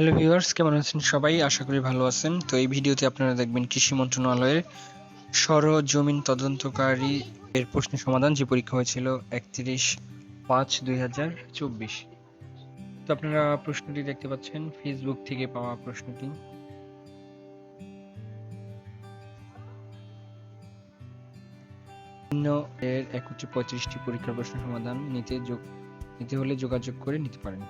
Hello viewers কেমন আছেন সবাই? আশা করি ভালো আছেন। তো এই ভিডিওতে আপনারা দেখবেন কৃষি মন্ত্রণালয়ের সরজমিন তদন্তকারী এর প্রশ্নের সমাধান, যে পরীক্ষা হয়েছিল একত্রিশ পাঁচ দুই তো আপনারা প্রশ্নটি দেখতে পাচ্ছেন ফেসবুক থেকে পাওয়া প্রশ্নটি। এর পঁয়ত্রিশটি পরীক্ষার প্রশ্ন সমাধান নিতে যোগ নিতে হলে যোগাযোগ করে নিতে পারেন।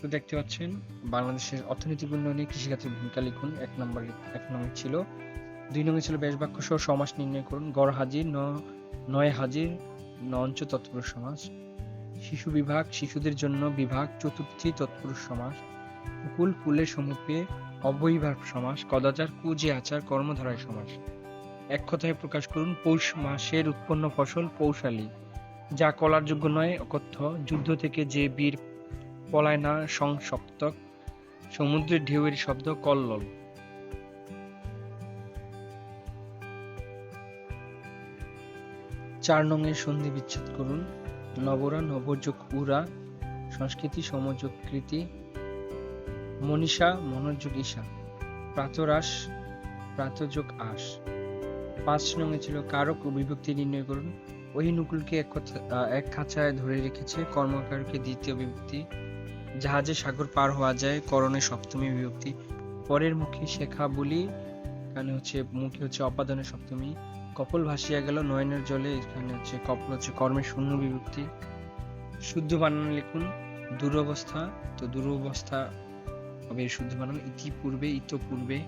তো দেখতে পাচ্ছেন, বাংলাদেশের অর্থনৈতিক উন্নয়নে কৃষিখাতের ভূমিকা লিখুন, এক নম্বর এক নম্বর ছিল। দুই নম্বর ছিল ব্যাস বাক্য সহ সমাস নির্ণয় করুন, গড় হাজির, ন নয় হাজির, নঞ্চ তৎপুরুষ সমাস শিশু বিভাগ, শিশুদের জন্য বিভাগ, চতুর্থী তৎপুরুষ সমাস কুল কুলের সম্মুখে অবয়ভাব সমাস কদাচার, কুজে আচার, কর্মধারায় সমাস এক কথায় প্রকাশ করুন, পৌষ মাসের উৎপন্ন ফসল পৌষালী। যা কলার যোগ্য নয়, অকথ্য। যুদ্ধ থেকে যে বীর পলায় না সংসপ্তক, সমুদ্রের ঢেউয়ের শব্দ কল্লোল। চার নঙের সন্ধি বিচ্ছেদ করুন। নবরা, নবযোগ, উরা, সংস্কৃতি, সমযোগ, কৃতি। মনীষা, মনোযোগ, ঈশা। প্রাতরাস প্রাতযোগ আস পাঁচ নঙে ছিল কারক ও বিভক্তি নির্ণয় করুন। ওই নুকুলকে এক এক খাঁচায় ধরে রেখেছে কর্মকারকে দ্বিতীয় বিভক্তি। জাহাজে সাগর পার হওয়া যায়, করণে সপ্তমী বিভক্তি। পরের মুখে শেখা বলি, এখানে হচ্ছে মুখে হচ্ছে অপাদনের সপ্তমী। কপল ভাসিয়া গেল নয়নের জলে, এখানে হচ্ছে কপল হচ্ছে কর্মের শূন্য বিভক্তি। শুদ্ধ বানান লিখুন, দুরবস্থা, তো দুরবস্থা হবে শুদ্ধ বানান, ইতিপূর্বে, ইতপূর্বে।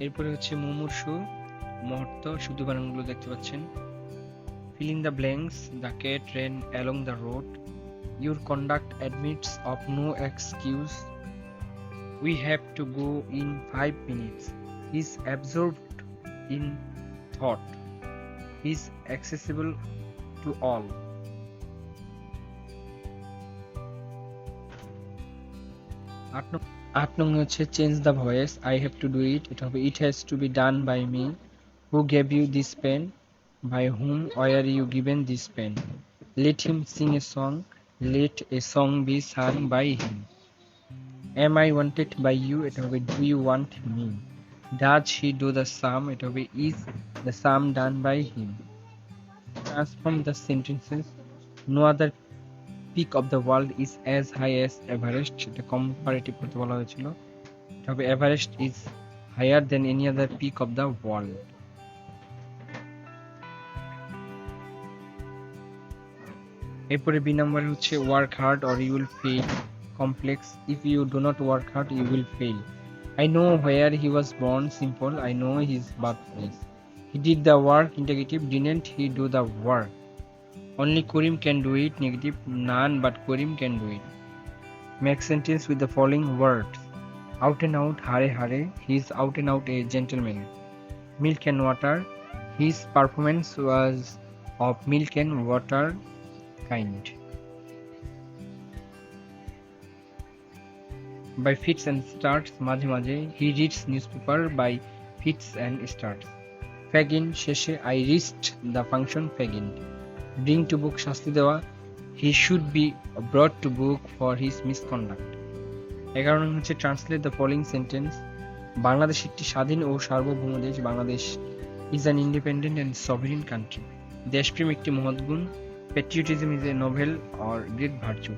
এরপরে হচ্ছে মুমূর্ষু, মহর্ত, শুদ্ধ বানানগুলো দেখতে পাচ্ছেন। Fill in the blanks the cat ran along the road your conduct admits of no excuse we have to go in 5 minutes he's absorbed in thought he's accessible to all আট নং- আট নং হচ্ছে change the voice I have to do it এটা হবে it has to be done by me who gave you this pen by whom were you given this pen? Let him sing a song, let a song be sung by him. Am I wanted by you? Do you want me? Does he do the sum? Is the sum done by him. Transform the sentences. No other peak of the world is as high as Everest. এটা comparative করতে বলা হয়েছিল হবে Everest is higher than any other peak of the এরপরে B number হচ্ছে work hard or you will fail complex if you do not work hard you will fail I know where he was born simple I know his birth place he did the work interrogative didn't he do the work only Karim can do it negative none but Karim can do it make sentence with the following word out and out হারে হারে he is out and out a gentleman milk and water his performance was of milk and water kind. By fits and starts, মাঝে মাঝে he reads newspaper by fits and starts. Fagin শেষে I reached the function fagin. Bring to book শাস্তি দেওয়া he should be brought to book for his misconduct. এগারো নম্বর হচ্ছে translate the following sentence Bangladesh একটি স্বাধীন ও সার্বভৌম দেশ Bangladesh is an independent and sovereign country দেশপ্রেম একটি মহৎ গুণ patriotism is a noble or great virtue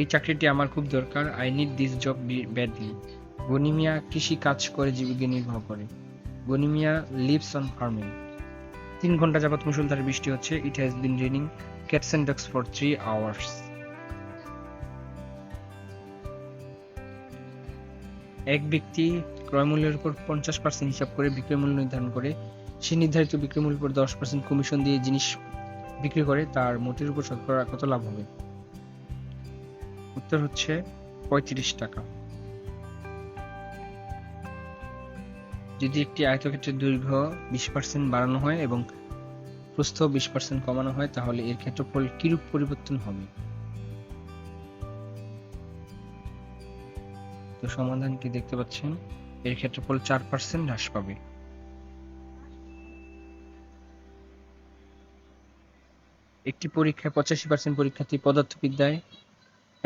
এই চাকরিটি আমার খুব দরকার। I need this job badly Gani Mia কৃষি কাজ করে, জীবিকা নির্বাহ করে। গনিমিয়া লিভস অন ফার্মিং তিন ঘণ্টা যাবত মুসলধারে বৃষ্টি হচ্ছে। It has been raining cats and dogs for three hours এক ব্যক্তি ক্রয়মূল্যের উপর পঞ্চাশ পার্সেন্ট হিসাব করে, বিক্রয় মূল্য নির্ধারণ করে, সে নির্ধারিত বিক্রয় মূল্যের উপর দশ পার্সেন্ট কমিশন দিয়ে জিনিস বিক্রি করে তার মোটের উপর শতকরা কত লাভ হবে? উত্তর হচ্ছে পঁয়ত্রিশ টাকা। যদি একটি আয়তক্ষেত্রের দৈর্ঘ্য বিশ পার্সেন্ট বাড়ানো হয় এবং প্রস্থ বিশ পার্সেন্ট কমানো হয়, তাহলে এর ক্ষেত্রফল কিরূপ পরিবর্তন হবে? তো সমাধানটি দেখতে পাচ্ছেন, এর ক্ষেত্রফল চার পার্সেন্ট হ্রাস পাবে। একটি পরীক্ষায় পঁচাশি পার্সেন্ট পরীক্ষার্থী পদার্থবিদ্যায়,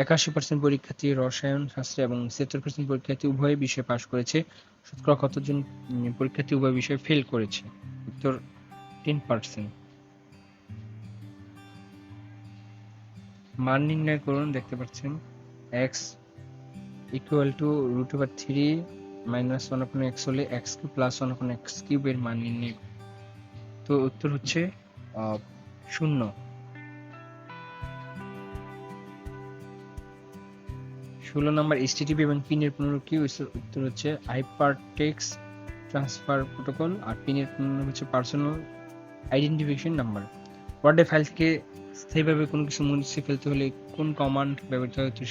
একাশি পার্সেন্ট পরীক্ষার্থী রসায়ন শাস্ত্রে এবং ছিয়াত্তর পার্সেন্ট পরীক্ষার্থী উভয় বিষয়ে পাশ করেছে। শতকরা কতজন পরীক্ষার্থী উভয় বিষয়ে ফেল করেছে? উত্তর টেন পার্সেন্ট মান নির্ণয় করুন, দেখতে পাচ্ছেন x equal to root over three minus one upon x হলে x cube plus one upon x কিউবের মান নির্ণয়। তো উত্তর হচ্ছে শূন্য। ষোলো নম্বর এইচটিটিপি এবং পিনের পুনরুক্তি উত্তর হচ্ছে হাইপারটেক্স ট্রান্সফার প্রোটোকল আর পিনের পুনরুক্তি হচ্ছে পার্সোনাল আইডেন্টিফিকেশন নাম্বার ওয়ার্ডে ফাইল থেকে স্থায়ীভাবে কোনো কিছু মুছে ফেলতে হলে কোন কমান্ড ব্যবহৃত হচ্ছে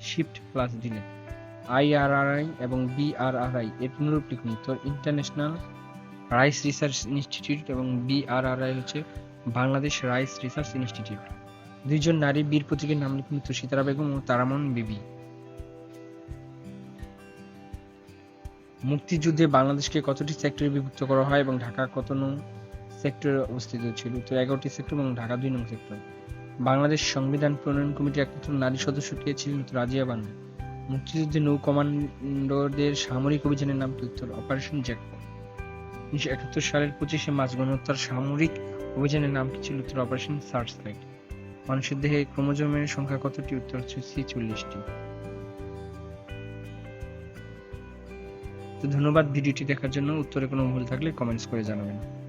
শিফট প্লাস দিলে। আইআরআরআই এবং বিআরআরআই এর পুনরূপ লিখুন উত্তর ইন্টারন্যাশনাল রাইস রিসার্চ ইনস্টিটিউট এবং বিআরআরআই হচ্ছে বাংলাদেশ রাইস রিসার্চ ইনস্টিটিউট দুইজন নারী বীর প্রতীকের নাম লিখুন উত্তর সীতারা বেগম ও তারামন বিবি। মুক্তিযুদ্ধে বাংলাদেশকে কতটি সেক্টরে বিভক্ত করা হয় এবং ঢাকা কত নং সেক্টরে অবস্থিত ছিল? উত্তর এগারোটি সেক্টর এবং ঢাকা দুই নং সেক্টর। বাংলাদেশ সংবিধান প্রণয়ন কমিটির একমাত্র নারী সদস্য কে ছিলেন? রাজিয়া বানু। মুক্তিযুদ্ধে নৌ কমান্ডোদের সামরিক অভিযানের নাম কি? উত্তর, অপারেশন জ্যাকপট উনিশশো একাত্তর সালের পঁচিশে মার্চ গণহত্যার সামরিক অভিযানের নাম কি ছিল? উত্তর, অপারেশন সার্চ লাইট মানুষের দেহে ক্রোমোজোমের সংখ্যা কতটি? উত্তর হচ্ছে সি ধন্যবাদ ভিডিওটি দেখার জন্য। উত্তরে কোনো ভুল থাকলে কমেন্টস করে জানাবেন।